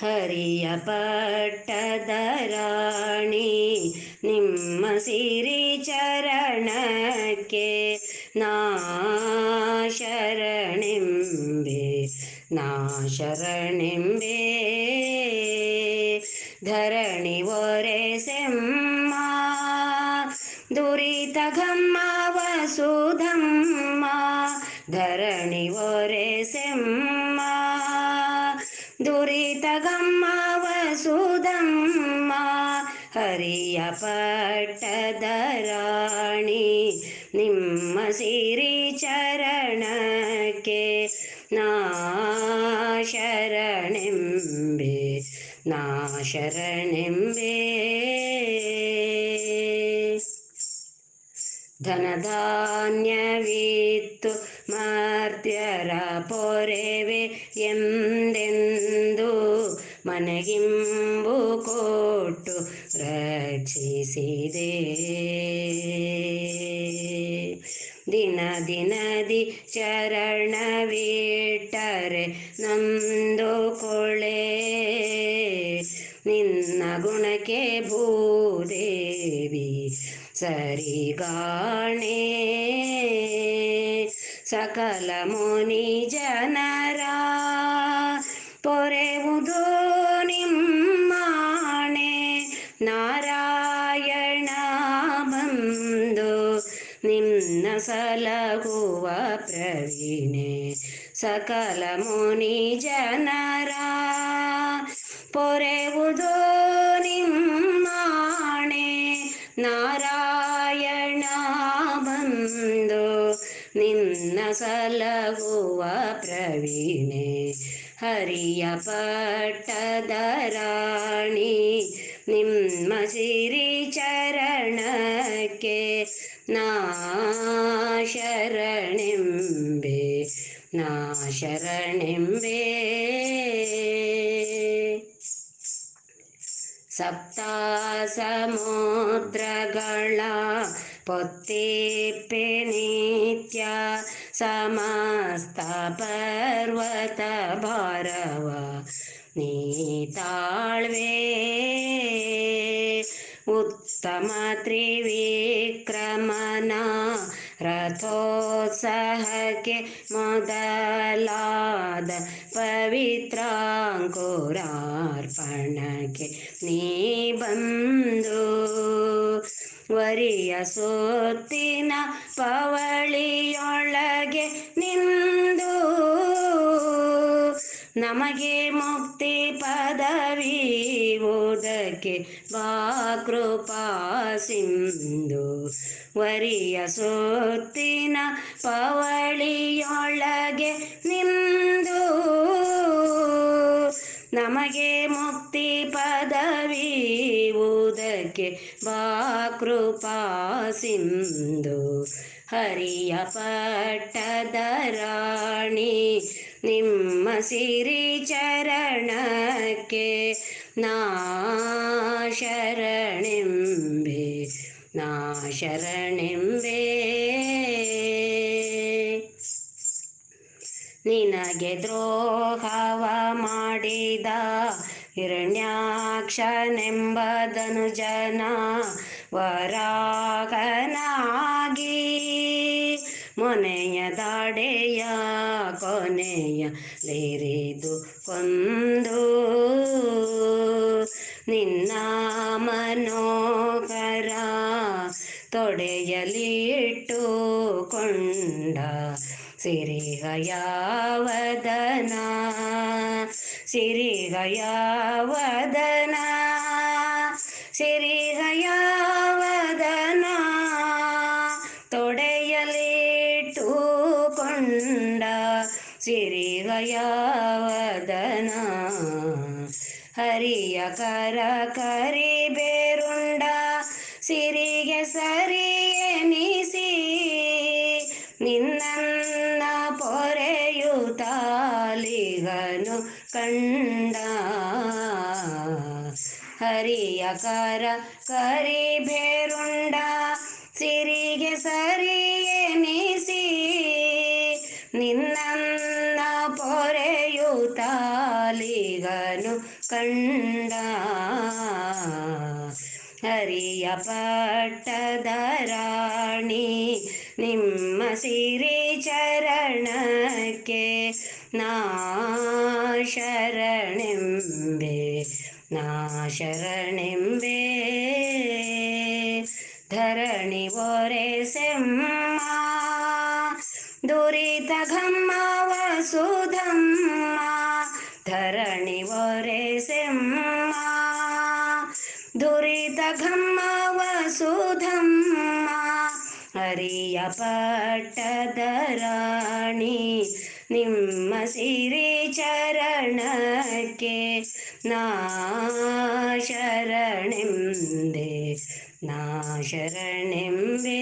ಹರಿಯ ಪಟ್ಟದರಾಣಿ ನಿಮ್ಮ ಸಿರಿ ಚರಣಕ್ಕೆ ನಾ ಶರಣೆಂಬೆ ನಾ ಶರಣೆಂಬೆ. ಧರಣಿ ಒರೆ ಸೆಮ್ಮ ದುರಿತ ಘಮ್ಮ ಹರಿಯ ಪಟ್ಟದ ರಾಣಿ ನಿಮ್ಮ ಸಿರಿ ಚರಣಕ್ಕೆ ನಾ ಶರಣೆಂಬೆ ನಾ ಶರಣೆಂಬೆ ಧನಧಾನ್ಯವಿತ್ತು ಮರ್ತ್ಯರ ದಿನ ದಿನದಿ ಚರಣವಿಟ್ಟರೆ ನಂದು ಕೊಳೆ. ನಿನ್ನ ಗುಣಕ್ಕೆ ಭೂದೇವಿ ಸರಿಗಾಣೆ ಸಕಲ ಮುನಿ ಜನರ ಸಲಹುವ ಪ್ರವೀಣೆ. ಸಕಲ ಮುನಿ ಜನರ ಪೊರೆವುದು ನಿಮ್ಮಾಣೆ. ನಾರಾಯಣ ಬಂದು ನಿನ್ನ ಸಲಹುವ ಪ್ರವೀಣೆ. ಹರಿಯ ಪಟ್ಟದ ರಾಣಿ, ನಿಮ್ಮ ಸಿರಿ ಚರಣಕ್ಕೆ ನಾ ಶರಣೆಂಬೆ ನಾ ಶರಣೆಂಬೆ ಸಪ್ತ ಸಮುದ್ರಗಳ ಪೊತ್ತಿಪ್ಪೆ ನಿತ್ಯ ಸಮಸ್ತ ಪರ್ವತ ಭಾರವ ಉತ್ತಮ ತ್ರಿವಿಕ್ರಮನ ರಥೋತ್ಸಹಕ್ಕೆ ಮೊದಲಾದ ಪವಿತ್ರಾಂಕುರಾರ್ಪಣಕ್ಕೆ ನೀ ಬಂದು ವರಿಯ ಸೋತ್ತಿನ ಪವಳಿಯೊಳಗೆ ನಿಂದು ನಮಗೆ ಮುಕ್ತಿ ಪದವಿ ಬಾ ಕೃಪಾ ಸಿಂಧು. ವರಿಯ ಸೊತ್ತಿನ ಪವಳಿಯೊಳಗೆ ನಿಂದು. ನಮಗೆ ಮುಕ್ತಿ ಬಾ ಕೃಪಾ ಸಿಂಧು, ಹರಿಯ ಪಟ್ಟದ ರಾಣಿ, ನಿಮ್ಮ ಸಿರಿ ಚರಣಕ್ಕೆ ನಾ ಶರಣೆಂಬೆ ನಾ ಶರಣೆಂಬೆ. ನಿನಗೆ ದ್ರೋಹವ ಮಾಡಿದ ಹಿರಣ್ಯಾಕ್ಷನೆಂಬದನು ಧನುಜನ ವರಾಗನಾಗಿ ಮೊನೆಯ ದಾಡೆಯ ಕೊನೆಯ ಲೇರಿದು ಕೊಂದು ನಿನ್ನ ಮನೋಕರ ತೊಡೆಯಲ್ಲಿ ಇಟ್ಟುಕೊಂಡ ಸಿರಿಗಯಾವದನ ಸಿರಿಗಯಾವದನ? ಸಿರಿಗಯಾವದನ? ತೊಡೆಯಲಿಟ್ಟುಕೊಂಡ ಸಿರಿಗಯಾವದನ? ಹರಿಯ ಕರ ಕರಿ ಬೇರುಂಡ ಸಿರಿಗೆ ಎನಿಸಿ ನಿನ್ನ ಹರಿಯ ಕರ ಬೇರುಂಡ, ಸಿರಿಗೆ ಸರಿಯೆನಿಸಿ ನಿನ್ನ ಪೊರೆಯುತ್ತಾಲಿಗನು ಕಂಡ. ಹರಿಯ ಪಟ್ಟದ ರಾಣಿ, ನಿಮ್ಮ ಸಿರಿ ಚರಣಕ್ಕೆ ನಾ ಶರಣೆಂಬೆ. ನಾ ಶರಣೆಂಬೆ ಧರಣಿ ಒರೆಸೆಮ್ಮ ದುರಿತ ಘಮ್ಮ ವಸುಧಮ್ಮ ಧರಣಿ ಒರೆಸೆಮ್ಮ ದುರಿತ ಘಮ್ಮ ವಸುಧಮ್ಮ ಹರಿಯ ಪಟ್ಟದ ರಾಣಿ ನಿಮ್ಮ ಸಿರಿ ಚರಣಕ್ಕೆ ನಾ ಶರಣೆಂಬೆ ನಾ ಶರಣೆಂಬೆ